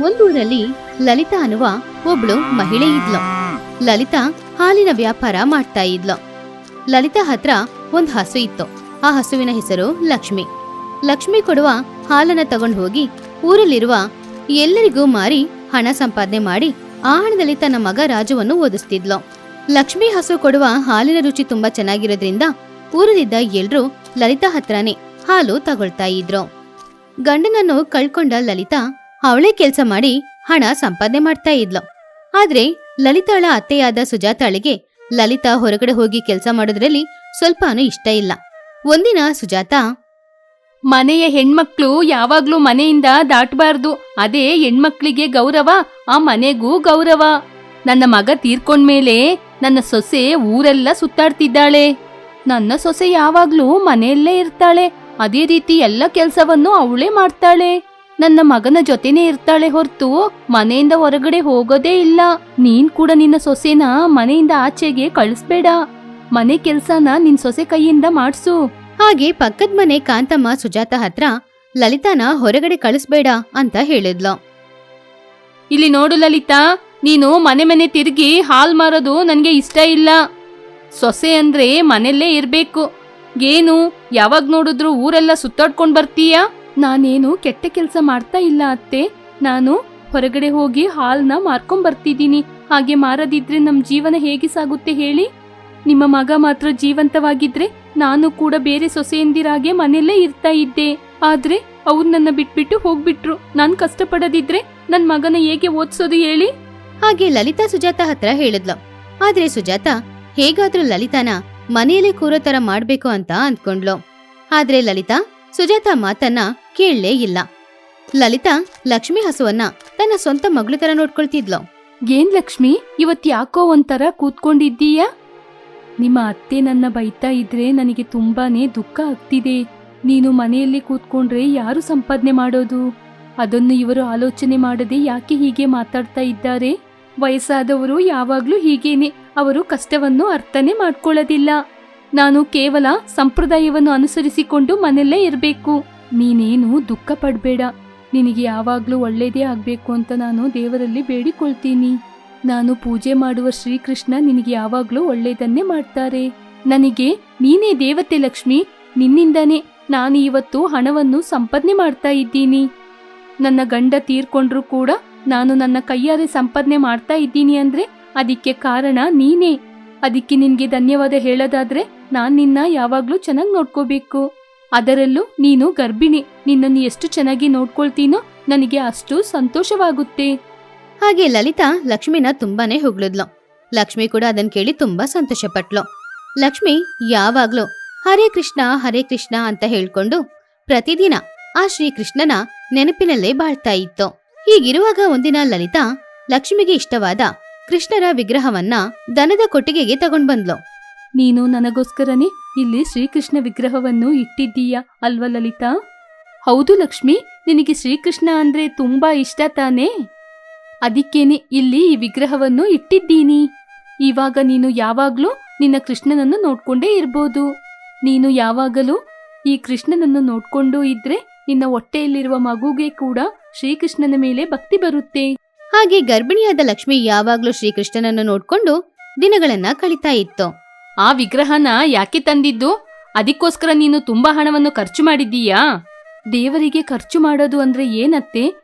ಒಂದೂರಲ್ಲಿ ಲಲಿತಾ ಅನ್ನುವ ಒಬ್ಳು ಮಹಿಳೆ ಇದ್ಲು. ಲಲಿತಾ ಹಾಲಿನ ವ್ಯಾಪಾರ ಮಾಡ್ತಾ ಇದ್ಲು. ಲಲಿತಾ ಹತ್ರ ಒಂದ್ ಹಸು ಇತ್ತು. ಆ ಹಸುವಿನ ಹೆಸರು ಲಕ್ಷ್ಮಿ. ಲಕ್ಷ್ಮಿ ಕೊಡುವ ಹಾಲನ್ನ ತಗೊಂಡು ಹೋಗಿ ಊರಲ್ಲಿರುವ ಎಲ್ಲರಿಗೂ ಮಾರಿ ಹಣ ಸಂಪಾದನೆ ಮಾಡಿ ಆ ಹಣದಲ್ಲಿ ತನ್ನ ಮಗ ರಾಜುವನ್ನು ಓದಿಸ್ತಿದ್ಲು. ಲಕ್ಷ್ಮಿ ಹಸು ಕೊಡುವ ಹಾಲಿನ ರುಚಿ ತುಂಬಾ ಚೆನ್ನಾಗಿರೋದ್ರಿಂದ ಊರಲ್ಲಿದ್ದ ಎಲ್ರೂ ಲಲಿತಾ ಹತ್ರನೇ ಹಾಲು ತಗೊಳ್ತಾ ಇದ್ರು. ಗಂಡನನ್ನು ಕಳ್ಕೊಂಡ ಲಲಿತಾ ಅವಳೇ ಕೆಲಸ ಮಾಡಿ ಹಣ ಸಂಪಾದನೆ ಮಾಡ್ತಾ ಇದ್ಲು. ಆದ್ರೆ ಲಲಿತಾಳ ಅತ್ತೆಯಾದ ಸುಜಾತಾಳಿಗೆ ಲಲಿತಾ ಹೊರಗಡೆ ಹೋಗಿ ಕೆಲಸ ಮಾಡೋದ್ರಲ್ಲಿ ಸ್ವಲ್ಪನೂ ಇಷ್ಟ ಇಲ್ಲ. ಒಂದಿನ ಸುಜಾತ, ಮನೆಯ ಹೆಣ್ಮಕ್ಳು ಯಾವಾಗ್ಲೂ ಮನೆಯಿಂದ ದಾಟಬಾರ್ದು. ಅದೇ ಹೆಣ್ಮಕ್ಳಿಗೆ ಗೌರವ, ಆ ಮನೆಗೂ ಗೌರವ. ನನ್ನ ಮಗ ತೀರ್ಕೊಂಡ್ಮೇಲೆ ನನ್ನ ಸೊಸೆ ಊರೆಲ್ಲ ಸುತ್ತಾಡ್ತಿದ್ದಾಳೆ. ನನ್ನ ಸೊಸೆ ಯಾವಾಗ್ಲೂ ಮನೆಯಲ್ಲೇ ಇರ್ತಾಳೆ. ಅದೇ ರೀತಿ ಎಲ್ಲ ಕೆಲಸವನ್ನು ಅವಳೇ ಮಾಡ್ತಾಳೆ. ನನ್ನ ಮಗನ ಜೊತೆನೇ ಇರ್ತಾಳೆ ಹೊರತು ಮನೆಯಿಂದ ಹೊರಗಡೆ ಹೋಗೋದೇ ಇಲ್ಲ. ನೀನ್ ಕೂಡ ನಿನ್ನ ಸೊಸೆನ ಮನೆಯಿಂದ ಆಚೆಗೆ ಕಳಿಸ್ಬೇಡ. ಮನೆ ಕೆಲ್ಸನ ನಿನ್ ಸೊಸೆ ಕೈಯಿಂದ ಮಾಡ್ಸು. ಹಾಗೆ ಪಕ್ಕದ ಮನೆ ಕಾಂತಮ್ಮ ಸುಜಾತ ಹತ್ರ ಲಲಿತಾನ ಹೊರಗಡೆ ಕಳಿಸ್ಬೇಡ ಅಂತ ಹೇಳಿದ್ಲು. ಇಲ್ಲಿ ನೋಡು ಲಲಿತಾ ನೀನು ಮನೆ ಮನೆ ತಿರುಗಿ ಹಾಲ್ ಮಾರೋದು ನನಗೆ ಇಷ್ಟ ಇಲ್ಲ. ಸೊಸೆ ಅಂದ್ರೆ ಮನೆಯಲ್ಲೇ ಇರ್ಬೇಕು. ಏನು ಯಾವಾಗ ನೋಡಿದ್ರು ಊರೆಲ್ಲ ಸುತ್ತಾಡ್ಕೊಂಡು ಬರ್ತೀಯಾ? ನಾನೇನು ಕೆಟ್ಟ ಕೆಲಸ ಮಾಡ್ತಾ ಇಲ್ಲ ಅತ್ತೆ. ನಾನು ಹೊರಗಡೆ ಹೋಗಿ ಹಾಲ್ನ ಮಾರ್ಕೊಂಡ್ ಬರ್ತಿದ್ದೀನಿ. ಹಾಗೆ ಮಾರದಿದ್ರೆ ನಮ್ ಜೀವನ ಹೇಗೆ ಸಾಗುತ್ತೆ ಹೇಳಿ? ನಿಮ್ಮ ಮಗ ಮಾತ್ರ ಜೀವಂತವಾಗಿದ್ರೆ ನಾನು ಕೂಡ ಬೇರೆ ಸೊಸೆಯಂದಿರಾಗೆ ಮನೆಯಲ್ಲೇ ಇರ್ತಾ ಇದ್ದೆ. ಆದ್ರೆ ಅವ್ರು ನನ್ನ ಬಿಟ್ಬಿಟ್ಟು ಹೋಗ್ಬಿಟ್ರು. ನಾನ್ ಕಷ್ಟಪಡದಿದ್ರೆ ನನ್ ಮಗನ ಹೇಗೆ ಓದ್ಸೋದು ಹೇಳಿ? ಹಾಗೆ ಲಲಿತಾ ಸುಜಾತ ಹತ್ರ ಹೇಳಿದ್ಲು. ಆದ್ರೆ ಸುಜಾತ, ಹೇಗಾದ್ರೂ ಲಲಿತಾನ ಮನೆಯಲ್ಲೇ ಕೂರೋ ತರ ಮಾಡ್ಬೇಕು ಅಂತ ಅಂದ್ಕೊಂಡ್ಲು. ಆದ್ರೆ ಲಲಿತಾ, ಸುಜಾತ ಮಾತನ್ನ ಕೇಳಲೇ ಇಲ್ಲ. ಲಲಿತಾ ಲಕ್ಷ್ಮಿ ಹಸುವನ್ನ ತನ್ನ ಸ್ವಂತ ಮಗಳು ತರ ನೋಡ್ಕೊಳ್ತಿದ್ಲು. ಏನ್ ಲಕ್ಷ್ಮಿ, ಇವತ್ ಯಾಕೋ ಒಂಥರ ಕೂತ್ಕೊಂಡಿದ್ದೀಯಾ? ನಿಮ್ಮ ಅತ್ತೆ ನನ್ನ ಬೈತಾ ಇದ್ರೆ ನನಗೆ ತುಂಬಾನೇ ದುಃಖ ಆಗ್ತಿದೆ. ನೀನು ಮನೆಯಲ್ಲಿ ಕೂತ್ಕೊಂಡ್ರೆ ಯಾರು ಸಂಪಾದನೆ ಮಾಡೋದು? ಅದನ್ನು ಇವರು ಆಲೋಚನೆ ಮಾಡದೆ ಯಾಕೆ ಹೀಗೆ ಮಾತಾಡ್ತಾ ಇದ್ದಾರೆ? ವಯಸ್ಸಾದವರು ಯಾವಾಗ್ಲೂ ಹೀಗೇನೆ, ಅವರು ಕಷ್ಟವನ್ನು ಅರ್ಥನೇ ಮಾಡ್ಕೊಳ್ಳೋದಿಲ್ಲ. ನಾನು ಕೇವಲ ಸಂಪ್ರದಾಯವನ್ನು ಅನುಸರಿಸಿಕೊಂಡು ಮನೆಯಲ್ಲೇ ಇರಬೇಕು. ನೀನೇನು ದುಃಖ ಪಡಬೇಡ. ನಿನಗೆ ಯಾವಾಗಲೂ ಒಳ್ಳೇದೇ ಆಗಬೇಕು ಅಂತ ನಾನು ದೇವರಲ್ಲಿ ಬೇಡಿಕೊಳ್ತೀನಿ. ನಾನು ಪೂಜೆ ಮಾಡುವ ಶ್ರೀಕೃಷ್ಣ ನಿನಗೆ ಯಾವಾಗಲೂ ಒಳ್ಳೇದನ್ನೇ ಮಾಡ್ತಾರೆ. ನನಗೆ ನೀನೇ ದೇವತೆ ಲಕ್ಷ್ಮಿ, ನಿನ್ನಿಂದನೇ ನಾನು ಇವತ್ತು ಹಣವನ್ನು ಸಂಪಾದನೆ ಮಾಡ್ತಾ ಇದ್ದೀನಿ. ನನ್ನ ಗಂಡ ತೀರ್ಕೊಂಡ್ರೂ ಕೂಡ ನಾನು ನನ್ನ ಕೈಯಾರೆ ಸಂಪಾದನೆ ಮಾಡ್ತಾ ಇದ್ದೀನಿ ಅಂದ್ರೆ ಅದಕ್ಕೆ ಕಾರಣ ನೀನೇ. ಅದಕ್ಕೆ ನಿನಗೆ ಧನ್ಯವಾದ ಹೇಳೋದಾದ್ರೆ ನಾನು ನಿನ್ನ ಯಾವಾಗ್ಲೂ ಚೆನ್ನಾಗಿ ನೋಡ್ಕೋಬೇಕು. ಅದರಲ್ಲೂ ನೀನು ಗರ್ಭಿಣಿ. ನಿನ್ನನ್ನು ಎಷ್ಟು ಚೆನ್ನಾಗಿ ನೋಡ್ಕೊಳ್ತೀನೋ ನನಗೆ ಅಷ್ಟು ಸಂತೋಷವಾಗುತ್ತೆ. ಹಾಗೆ ಲಲಿತಾ ಲಕ್ಷ್ಮಿನ ತುಂಬಾನೇ ಹೊಗಳಿದ್ಲು. ಲಕ್ಷ್ಮಿ ಕೂಡ ಅದನ್ ಕೇಳಿ ತುಂಬಾ ಸಂತೋಷಪಟ್ಲು. ಲಕ್ಷ್ಮಿ ಯಾವಾಗ್ಲೂ ಹರೇ ಕೃಷ್ಣ ಹರೇ ಕೃಷ್ಣ ಅಂತ ಹೇಳ್ಕೊಂಡು ಪ್ರತಿದಿನ ಆ ಶ್ರೀಕೃಷ್ಣನ ನೆನಪಿನಲ್ಲೇ ಬಾಳ್ತಾ ಇತ್ತು. ಹೀಗಿರುವಾಗ ಒಂದಿನ ಲಲಿತಾ ಲಕ್ಷ್ಮಿಗೆ ಇಷ್ಟವಾದ ಕೃಷ್ಣರ ವಿಗ್ರಹವನ್ನ ದನದ ಕೊಟ್ಟಿಗೆಗೆ ತಗೊಂಡ್ ಬಂದ್ಲು ನೀನು ನನಗೋಸ್ಕರನೇ ಇಲ್ಲಿ ಶ್ರೀಕೃಷ್ಣ ವಿಗ್ರಹವನ್ನು ಇಟ್ಟಿದ್ದೀಯಾ ಅಲ್ವ ಲಲಿತಾ? ಹೌದು ಲಕ್ಷ್ಮಿ, ನಿನಗೆ ಶ್ರೀಕೃಷ್ಣ ಅಂದ್ರೆ ತುಂಬಾ ಇಷ್ಟ ತಾನೇ? ಅದಕ್ಕೇನೆ ಇಲ್ಲಿ ಈ ವಿಗ್ರಹವನ್ನು ಇಟ್ಟಿದ್ದೀನಿ. ಇವಾಗ ನೀನು ಯಾವಾಗ್ಲೂ ನಿನ್ನ ಕೃಷ್ಣನನ್ನು ನೋಡ್ಕೊಂಡೇ ಇರ್ಬೋದು. ನೀನು ಯಾವಾಗಲೂ ಈ ಕೃಷ್ಣನನ್ನು ನೋಡ್ಕೊಂಡು ಇದ್ರೆ ನಿನ್ನ ಹೊಟ್ಟೆಯಲ್ಲಿರುವ ಮಗುಗೆ ಕೂಡ ಶ್ರೀಕೃಷ್ಣನ ಮೇಲೆ ಭಕ್ತಿ ಬರುತ್ತೆ. ಹಾಗೆ ಗರ್ಭಿಣಿಯಾದ ಲಕ್ಷ್ಮಿ ಯಾವಾಗ್ಲೂ ಶ್ರೀಕೃಷ್ಣನನ್ನು ನೋಡ್ಕೊಂಡು ದಿನಗಳನ್ನ ಕಳಿತಾ ಇತ್ತು. ಆ ವಿಗ್ರಹನ ಯಾಕೆ ತಂದಿದ್ದು? ಅದಕ್ಕೋಸ್ಕರ ನೀನು ತುಂಬಾ ಹಣವನ್ನು ಖರ್ಚು ಮಾಡಿದ್ದೀಯಾ? ದೇವರಿಗೆ ಖರ್ಚು ಮಾಡೋದು ಅಂದ್ರೆ ಏನತ್ತೆ?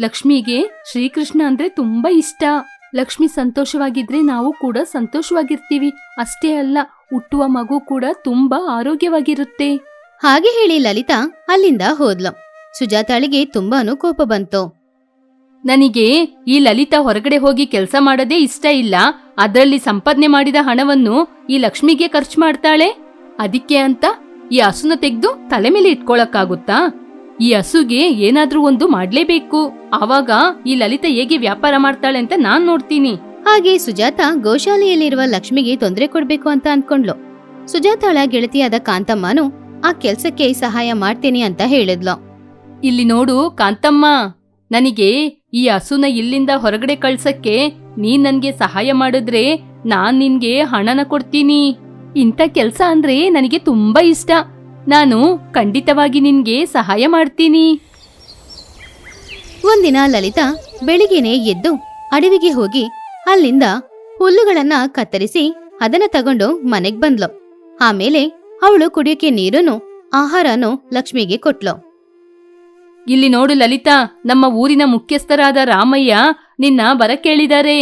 ಲಕ್ಷ್ಮಿಗೆ ಶ್ರೀಕೃಷ್ಣ ಅಂದ್ರೆ ತುಂಬಾ ಇಷ್ಟ. ಲಕ್ಷ್ಮಿ ಸಂತೋಷವಾಗಿದ್ರೆ ನಾವು ಕೂಡ ಸಂತೋಷವಾಗಿರ್ತೀವಿ. ಅಷ್ಟೇ ಅಲ್ಲ, ಹುಟ್ಟುವ ಮಗು ಕೂಡ ತುಂಬಾ ಆರೋಗ್ಯವಾಗಿರುತ್ತೆ. ಹಾಗೆ ಹೇಳಿ ಲಲಿತಾ ಅಲ್ಲಿಂದ ಹೋದ್ಲು. ಸುಜಾತಾಳಿಗೆ ತುಂಬಾನು ಕೋಪ ಬಂತು. ನನಗೆ ಈ ಲಲಿತಾ ಹೊರಗಡೆ ಹೋಗಿ ಕೆಲಸ ಮಾಡೋದೇ ಇಷ್ಟ ಇಲ್ಲ. ಅದರಲ್ಲಿ ಸಂಪಾದನೆ ಮಾಡಿದ ಹಣವನ್ನು ಈ ಲಕ್ಷ್ಮಿಗೆ ಖರ್ಚು ಮಾಡ್ತಾಳೆ? ಅದಕ್ಕೆ ಅಂತ ಈ ಹಸುನ ತೆಗೆದು ತಲೆ ಮೇಲೆ ಇಟ್ಕೊಳಕ್ಕಾಗುತ್ತಾ? ಈ ಹಸುಗೆ ಏನಾದ್ರೂ ಒಂದು ಮಾಡ್ಲೇಬೇಕು. ಆವಾಗ ಈ ಲಲಿತಾ ಹೇಗೆ ವ್ಯಾಪಾರ ಮಾಡ್ತಾಳೆ ಅಂತ ನಾನ್ ನೋಡ್ತೀನಿ. ಹಾಗೆ ಸುಜಾತ ಗೋಶಾಲೆಯಲ್ಲಿರುವ ಲಕ್ಷ್ಮಿಗೆ ತೊಂದರೆ ಕೊಡ್ಬೇಕು ಅಂತ ಅನ್ಕೊಂಡ್ಲು. ಸುಜಾತಾಳ ಗೆಳತಿಯಾದ ಕಾಂತಮ್ಮನು ಆ ಕೆಲ್ಸಕ್ಕೆ ಸಹಾಯ ಮಾಡ್ತೇನೆ ಅಂತ ಹೇಳಿದ್ಲು. ಇಲ್ಲಿ ನೋಡು ಕಾಂತಮ್ಮ ನನಗೆ ಈ ಹಸುನ ಇಲ್ಲಿಂದ ಹೊರಗಡೆ ಕಳ್ಸಕ್ಕೆ ನೀನ್ ನನ್ಗೆ ಸಹಾಯ ಮಾಡಿದ್ರೆ ನಾನ್ ನಿನ್ಗೆ ಹಣನ ಕೊಡ್ತೀನಿ. ಇಂಥ ಕೆಲ್ಸ ಅಂದ್ರೆ ನನಗೆ ತುಂಬಾ ಇಷ್ಟ. ನಾನು ಖಂಡಿತವಾಗಿ ನಿನ್ಗೆ ಸಹಾಯ ಮಾಡ್ತೀನಿ. ಒಂದಿನ ಲಲಿತಾ ಬೆಳಿಗ್ಗೆನೆ ಎದ್ದು ಅಡವಿಗೆ ಹೋಗಿ ಅಲ್ಲಿಂದ ಹುಲ್ಲುಗಳನ್ನ ಕತ್ತರಿಸಿ ಅದನ್ನ ತಗೊಂಡು ಮನೆಗ್ ಬಂದ್ಲು. ಆಮೇಲೆ ಅವಳು ಕುಡಿಯೋಕೆ ನೀರನ್ನು, ಆಹಾರನು ಲಕ್ಷ್ಮಿಗೆ ಕೊಟ್ಲು. ಇಲ್ಲಿ ನೋಡು ಲಲಿತಾ ನಮ್ಮ ಊರಿನ ಮುಖ್ಯಸ್ಥರಾದ ರಾಮಯ್ಯ ನಿನ್ನ ಬರ ಕೇಳಿದ್ದಾರೆ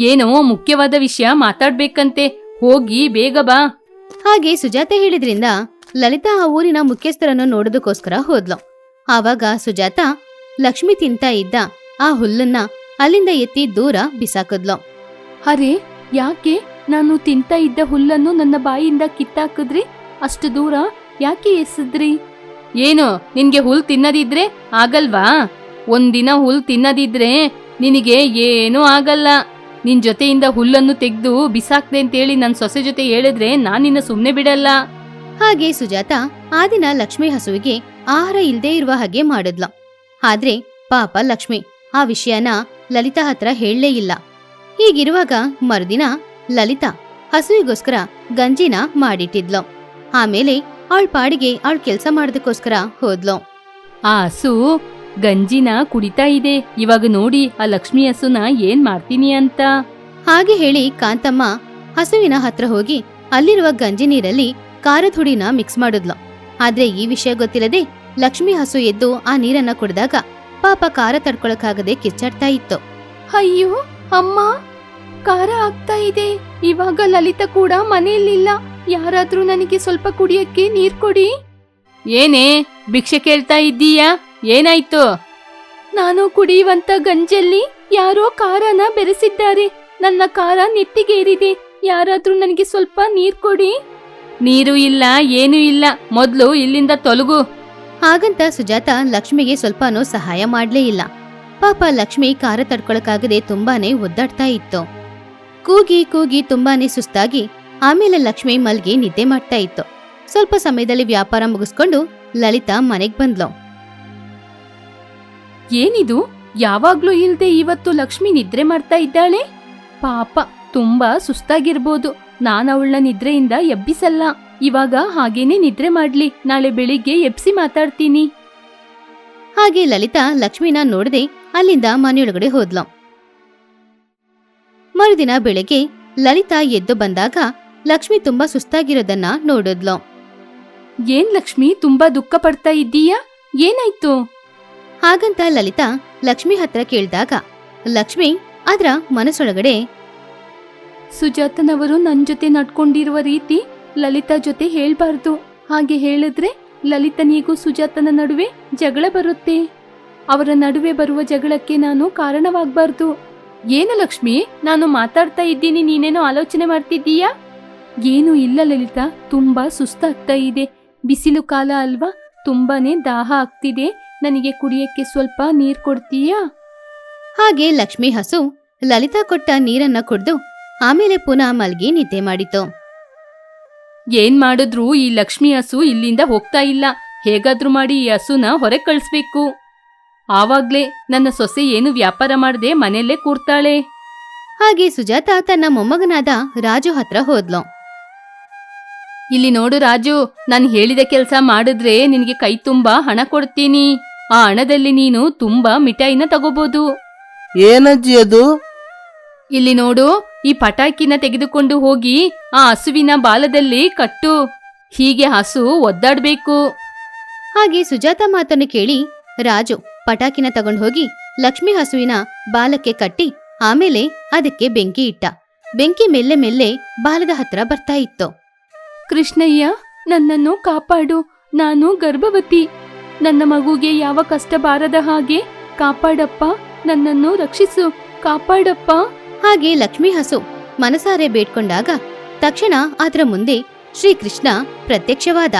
ಏನೋ ಮುಖ್ಯವಾದ ವಿಷಯ ಮಾತಾಡ್ಬೇಕಂತೆ ಹೋಗಿ ಬೇಗ ಬಾ. ಹಾಗೆ ಸುಜಾತ ಹೇಳಿದ್ರಿಂದ ಲಲಿತಾ ಆ ಊರಿನ ಮುಖ್ಯಸ್ಥರನ್ನು ನೋಡೋದಕ್ಕೋಸ್ಕರ ಹೋದ್ಲು. ಆವಾಗ ಸುಜಾತ ಲಕ್ಷ್ಮಿ ತಿಂತ ಇದ್ದ ಆ ಹುಲ್ಲನ್ನ ಅಲ್ಲಿಂದ ಎತ್ತಿ ದೂರ ಬಿಸಾಕದ್ಲು. ಅರೆ ಯಾಕೆ? ನಾನು ತಿಂತ ಇದ್ದ ಹುಲ್ಲನ್ನು ನನ್ನ ಬಾಯಿಯಿಂದ ಕಿತ್ತಾಕಿದ್ರಿ? ಅಷ್ಟು ದೂರ ಯಾಕೆ ಎಸೆದ್ರಿ ಏನು, ನಿನ್ಗೆ ಹುಲ್ ತಿನ್ನದಿದ್ರೆ ಆಗಲ್ವಾ? ಒಂದಿನ ಹುಲ್ ತಿನ್ನದಿದ್ರೆ ನಿನಗೆ ಏನೂ ಆಗಲ್ಲ. ನಿನ್ ಜೊತೆಯಿಂದ ಹುಲ್ಲನ್ನು ತೆಗೆದು ಬಿಸಾಕ್ದೆ ಅಂತೇಳಿ ನನ್ನ ಸೊಸೆ ಜೊತೆ ಹೇಳಿದ್ರೆ ನಾನು ನಿನ್ನ ಸುಮ್ಮನೆ ಬಿಡಲ್ಲ. ಹಾಗೆ ಸುಜಾತ ಆ ದಿನ ಲಕ್ಷ್ಮಿ ಹಸುವಿಗೆ ಆಹಾರ ಇಲ್ದೇ ಇರುವ ಹಾಗೆ ಮಾಡಿದ್ಲ. ಆದ್ರೆ ಪಾಪ ಲಕ್ಷ್ಮಿ, ಆ ವಿಷಯನ ಲಲಿತಾ ಹತ್ರ ಹೇಳಲೇ ಇಲ್ಲ. ಹೀಗಿರುವಾಗ ಮರುದಿನ ಲಲಿತಾ ಹಸುವಿಗೋಸ್ಕರ ಗಂಜಿನ ಮಾಡಿಟ್ಟಿದ್ಲು. ಆಮೇಲೆ ಅವಳ ಪಾಡಿಗೆ ಅವಳ ಕೆಲಸ ಮಾಡೋದಕ್ಕೋಸ್ಕರ ಹೋದ್ಲು. ಆ ಹಸು ಗಂಜಿನ ಕುಡಿತಾ ಇದೆ. ಇವಾಗ ನೋಡಿ ಆ ಲಕ್ಷ್ಮಿ ಹಸುನ ಏನ್ ಮಾಡ್ತೀನಿ ಅಂತ. ಹಾಗೆ ಹೇಳಿ ಕಾಂತಮ್ಮ ಹಸುವಿನ ಹತ್ರ ಹೋಗಿ ಅಲ್ಲಿರುವ ಗಂಜಿ ನೀರಲ್ಲಿ ಖಾರದ ಹುಡಿನ ಮಿಕ್ಸ್ ಮಾಡಿದ್ಲು. ಆದ್ರೆ ಈ ವಿಷಯ ಗೊತ್ತಿಲ್ಲದೆ ಲಕ್ಷ್ಮಿ ಹಸು ಎದ್ದು ಆ ನೀರನ್ನ ಕುಡಿದಾಗ ಪಾಪ ಖಾರ ತಡ್ಕೊಳಕ್ಕಾಗದೆ ಕಿಚ್ಚಾಡ್ತಾ ಇತ್ತು. ಅಯ್ಯೋ ಅಮ್ಮ ಖಾರ ಆಗ್ತಾ ಇದೆ. ಇವಾಗ ಲಲಿತ ಕೂಡ ಮನೆಯಲ್ಲಿಲ್ಲ. ಯಾರಾದ್ರೂ ನನಗೆ ಸ್ವಲ್ಪ ಕುಡಿಯಕ್ಕೆ ನೀರ್ ಕೊಡಿ. ಏನೇ ಭಿಕ್ಷೆ ಕೇಳ್ತಾ ಇದ್ದೀಯಾ? ಏನಾಯ್ತು? ನಾನು ಕುಡಿಯುವಂತ ಗಂಜಲ್ಲಿ ಯಾರೋ ಖಾರನ ಬೆರೆಸಿದ್ದಾರೆ. ನನ್ನ ಕಾರ ನೆತ್ತಿಗೇರಿದೆ. ಯಾರಾದ್ರೂ ನನಗೆ ಸ್ವಲ್ಪ ನೀರ್ ಕೊಡಿ. ನೀರು ಇಲ್ಲ ಏನೂ ಇಲ್ಲ. ಮೊದ್ಲು ಇಲ್ಲಿಂದ ತೊಲಗು. ಹಾಗಂತ ಸುಜಾತ ಲಕ್ಷ್ಮಿಗೆ ಸ್ವಲ್ಪನೂ ಸಹಾಯ ಮಾಡ್ಲೇ ಇಲ್ಲ. ಪಾಪ ಲಕ್ಷ್ಮಿ ಕಾರ ತಡ್ಕೊಳಕ್ಕಾಗದೆ ತುಂಬಾನೇ ಒದ್ದಾಡ್ತಾ ಇತ್ತು. ಕೂಗಿ ಕೂಗಿ ತುಂಬಾನೇ ಸುಸ್ತಾಗಿ ಆಮೇಲೆ ಲಕ್ಷ್ಮಿ ಮಲ್ಗಿ ನಿದ್ದೆ ಮಾಡ್ತಾ ಇತ್ತು. ಸ್ವಲ್ಪ ಸಮಯದಲ್ಲಿ ವ್ಯಾಪಾರ ಮುಗಿಸ್ಕೊಂಡು ಲಲಿತಾ ಮನೆಗ್ ಬಂದ್ಲು. ಏನಿದು? ಯಾವಾಗ್ಲೂ ಇಲ್ದೆ ಇವತ್ತು ಲಕ್ಷ್ಮಿ ನಿದ್ರೆ ಮಾಡ್ತಾ ಇದ್ದಾಳೆ? ಪಾಪ ತುಂಬಾ ಸುಸ್ತಾಗಿರ್ಬೋದು. ನಾನು ಅವಳನ್ನ ನಿದ್ರೆಯಿಂದ ಎಬ್ಬಿಸಲ್ಲ. ಇವಾಗ ಹಾಗೇನೆ ನಿದ್ರೆ ಮಾಡ್ಲಿ. ನಾಳೆ ಬೆಳಿಗ್ಗೆ ಎಬ್ಸಿ ಮಾತಾಡ್ತೀನಿ. ಹಾಗೆ ಲಲಿತಾ ಲಕ್ಷ್ಮಿನ ನೋಡದೆ ಅಲ್ಲಿಂದ ಮನೆಯೊಳಗಡೆ ಹೋದ್ಲು. ಮರುದಿನ ಬೆಳಗ್ಗೆ ಲಲಿತಾ ಎದ್ದು ಬಂದಾಗ ಲಕ್ಷ್ಮಿ ತುಂಬಾ ಸುಸ್ತಾಗಿರೋದನ್ನ ನೋಡಿದ್ಲು. ಏನ್ ಲಕ್ಷ್ಮಿ ತುಂಬಾ ದುಃಖ ಪಡ್ತಾ ಇದ್ದೀಯಾ? ಏನಾಯ್ತು? ಹಾಗಂತ ಲಲಿತಾ ಲಕ್ಷ್ಮಿ ಹತ್ರ ಕೇಳಿದಾಗ ಲಕ್ಷ್ಮಿ ಅದರ ಮನಸ್ಸೊಳಗಡೆ ಸುಜಾತನವರು ನನ್ನ ಜೊತೆ ನಡ್ಕೊಂಡಿರುವ ರೀತಿ ಲಲಿತಾ ಜೊತೆ ಹೇಳ್ಬಾರ್ದು. ಹಾಗೆ ಹೇಳಿದ್ರೆ ಲಲಿತನಿಗೂ ಸುಜಾತನ ನಡುವೆ ಜಗಳ ಬರುತ್ತೆ. ಅವರ ನಡುವೆ ಬರುವ ಜಗಳಕ್ಕೆ ನಾನು ಕಾರಣವಾಗಬಾರ್ದು. ಏನು ಲಕ್ಷ್ಮಿ ನಾನು ಮಾತಾಡ್ತಾ ಇದ್ದೀನಿ ನೀನೇನೋ ಆಲೋಚನೆ ಮಾಡ್ತಿದ್ದೀಯಾ? ಏನು ಇಲ್ಲ ಲಲಿತಾ ತುಂಬಾ ಸುಸ್ತಾಗ್ತಾ ಇದೆ. ಬಿಸಿಲು ಕಾಲ ಅಲ್ವಾ? ತುಂಬಾನೇ ದಾಹ ಆಗ್ತಿದೆ. ನನಗೆ ಕುಡಿಯಕ್ಕೆ ಸ್ವಲ್ಪ ನೀರ್ ಕೊಡ್ತೀಯಾ? ಹಾಗೆ ಲಕ್ಷ್ಮಿ ಹಸು ಲಲಿತಾ ಕೊಟ್ಟ ನೀರನ್ನ ಕುಡ್ದು ಆಮೇಲೆ ಪುನಃ ಮಲ್ಗಿ ನಿದ್ದೆ ಮಾಡಿತು. ಏನ್ ಮಾಡಿದ್ರು ಈ ಲಕ್ಷ್ಮಿ ಹಸು ಇಲ್ಲಿಂದ ಹೋಗ್ತಾ ಇಲ್ಲ. ಹೇಗಾದ್ರೂ ಮಾಡಿ ಈ ಹಸುನ ಹೊರಗೆ ಕಳಿಸ್ಬೇಕು. ಆವಾಗ್ಲೇ ನನ್ನ ಸೊಸೆ ಏನು ವ್ಯಾಪಾರ ಮಾಡದೆ ಮನೆಯಲ್ಲೇ ಕೂರ್ತಾಳೆ. ಹಾಗೆ ಸುಜಾತ ತನ್ನ ಮೊಮ್ಮಗನಾದ ರಾಜು ಹತ್ರ ಹೋದ್ಲು. ಇಲ್ಲಿ ನೋಡು ರಾಜು ನಾನು ಹೇಳಿದ ಕೆಲಸ ಮಾಡಿದ್ರೆ ನಿನಗೆ ಕೈ ತುಂಬಾ ಹಣ ಕೊಡ್ತೀನಿ. ಆ ಹಣದಲ್ಲಿ ನೀನು ತುಂಬಾ ಮಿಠಾಯಿನ ತಗೋಬಹುದು ಏನಜ್ಜಿ ಅದು? ಇಲ್ಲಿ ನೋಡು ಈ ಪಟಾಕಿನ ತೆಗೆದುಕೊಂಡು ಹೋಗಿ ಆ ಹಸುವಿನ ಬಾಲದಲ್ಲಿ ಕಟ್ಟು. ಹೀಗೆ ಹಸು ಒದ್ದಾಡ್ಬೇಕು. ಹಾಗೆ ಸುಜಾತ ಮಾತನ್ನು ಕೇಳಿ ರಾಜು ಪಟಾಕಿನ ತಗೊಂಡು ಹೋಗಿ ಲಕ್ಷ್ಮಿ ಹಸುವಿನ ಬಾಲಕ್ಕೆ ಕಟ್ಟಿ ಆಮೇಲೆ ಅದಕ್ಕೆ ಬೆಂಕಿ ಇಟ್ಟ. ಬೆಂಕಿ ಮೆಲ್ಲೆ ಮೆಲ್ಲೆ ಬಾಲದ ಹತ್ರ ಬರ್ತಾ ಇತ್ತು. ಕೃಷ್ಣಯ್ಯ ನನ್ನನ್ನು ಕಾಪಾಡು. ನಾನು ಗರ್ಭವತಿ. ನನ್ನ ಮಗುಗೆ ಯಾವ ಕಷ್ಟ ಬಾರದ ಹಾಗೆ ಕಾಪಾಡಪ್ಪ. ನನ್ನನ್ನು ರಕ್ಷಿಸು. ಕಾಪಾಡಪ್ಪ. ಹಾಗೆ ಲಕ್ಷ್ಮಿ ಹಸು ಮನಸಾರೆ ಬೇಡ್ಕೊಂಡಾಗ ತಕ್ಷಣ ಅದರ ಮುಂದೆ ಶ್ರೀಕೃಷ್ಣ ಪ್ರತ್ಯಕ್ಷವಾದ.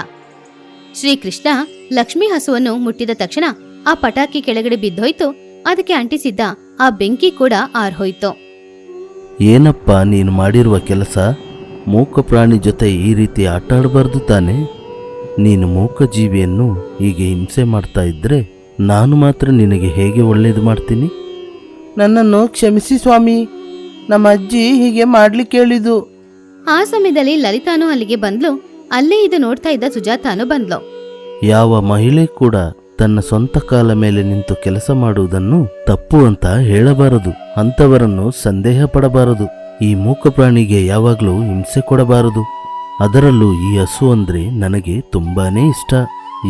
ಶ್ರೀಕೃಷ್ಣ ಲಕ್ಷ್ಮಿ ಹಸುವನ್ನು ಮುಟ್ಟಿದ ತಕ್ಷಣ ಆ ಪಟಾಕಿ ಕೆಳಗಡೆ ಬಿದ್ದೋಯ್ತು. ಅದಕ್ಕೆ ಅಂಟಿಸಿದ್ದ ಆ ಬೆಂಕಿ ಕೂಡ ಆರ್ಹೋಯ್ತು. ಏನಪ್ಪ ನೀನು ಮಾಡಿರುವ ಕೆಲಸ? ಮೂಕ ಪ್ರಾಣಿ ಜೊತೆ ಈ ರೀತಿ ಆಟ ಆಡಬಾರ್ದು ತಾನೆ? ನೀನು ಮೂಕ ಜೀವಿಯನ್ನು ಹೀಗೆ ಹಿಂಸೆ ಮಾಡ್ತಾ ಇದ್ರೆ ನಾನು ಮಾತ್ರ ನಿನಗೆ ಹೇಗೆ ಒಳ್ಳೇದು ಮಾಡ್ತೀನಿ? ನನ್ನನ್ನು ಕ್ಷಮಿಸಿ ಸ್ವಾಮಿ. ನಮ್ಮ ಅಜ್ಜಿ ಹೀಗೆ ಮಾಡ್ಲಿಕ್ಕೆ ಹೇಳಿದು ಆ ಸಮಯದಲ್ಲಿ ಲಲಿತಾನು ಅಲ್ಲಿಗೆ ಬಂದ್ಲು. ಅಲ್ಲೇ ಇದು ನೋಡ್ತಾ ಇದ್ದ ಸುಜಾತಾನು ಬಂದ್ಲು. ಯಾವ ಮಹಿಳೆ ಕೂಡ ತನ್ನ ಸ್ವಂತ ಕಾಲ ಮೇಲೆ ನಿಂತು ಕೆಲಸ ಮಾಡುವುದನ್ನು ತಪ್ಪು ಅಂತ ಹೇಳಬಾರದು. ಅಂಥವರನ್ನು ಸಂದೇಹ ಪಡಬಾರದು. ಈ ಮೂಕ ಪ್ರಾಣಿಗೆ ಯಾವಾಗಲೂ ಹಿಂಸೆ ಕೊಡಬಾರದು. ಅದರಲ್ಲೂ ಈ ಹಸು ಅಂದ್ರೆ ನನಗೆ ತುಂಬಾನೇ ಇಷ್ಟ.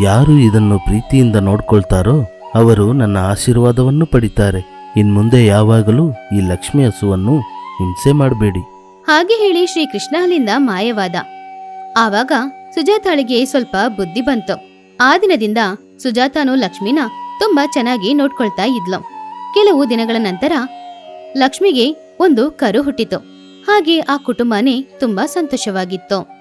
ಯಾರು ಇದನ್ನು ಪ್ರೀತಿಯಿಂದ ನೋಡ್ಕೊಳ್ತಾರೋ ಅವರು ನನ್ನ ಆಶೀರ್ವಾದವನ್ನು ಪಡಿತಾರೆ. ಇನ್ಮುಂದೆ ಯಾವಾಗಲೂ ಈ ಲಕ್ಷ್ಮಿ ಹಸುವನ್ನು ಹಿಂಸೆ ಮಾಡಬೇಡಿ. ಹಾಗೆ ಹೇಳಿ ಶ್ರೀಕೃಷ್ಣ ಅಲ್ಲಿಂದ ಮಾಯವಾದ. ಆವಾಗ ಸುಜಾತಾಳಿಗೆ ಸ್ವಲ್ಪ ಬುದ್ಧಿ ಬಂತು. ಆ ದಿನದಿಂದ ಸುಜಾತಾನು ಲಕ್ಷ್ಮಿನ ತುಂಬಾ ಚೆನ್ನಾಗಿ ನೋಡ್ಕೊಳ್ತಾ ಇದ್ಲು. ಕೆಲವು ದಿನಗಳ ನಂತರ ಲಕ್ಷ್ಮಿಗೆ ಒಂದು ಕರು ಹುಟ್ಟಿತು. ಹಾಗೆ ಆ ಕುಟುಂಬನೇ ತುಂಬಾ ಸಂತೋಷವಾಗಿತ್ತು.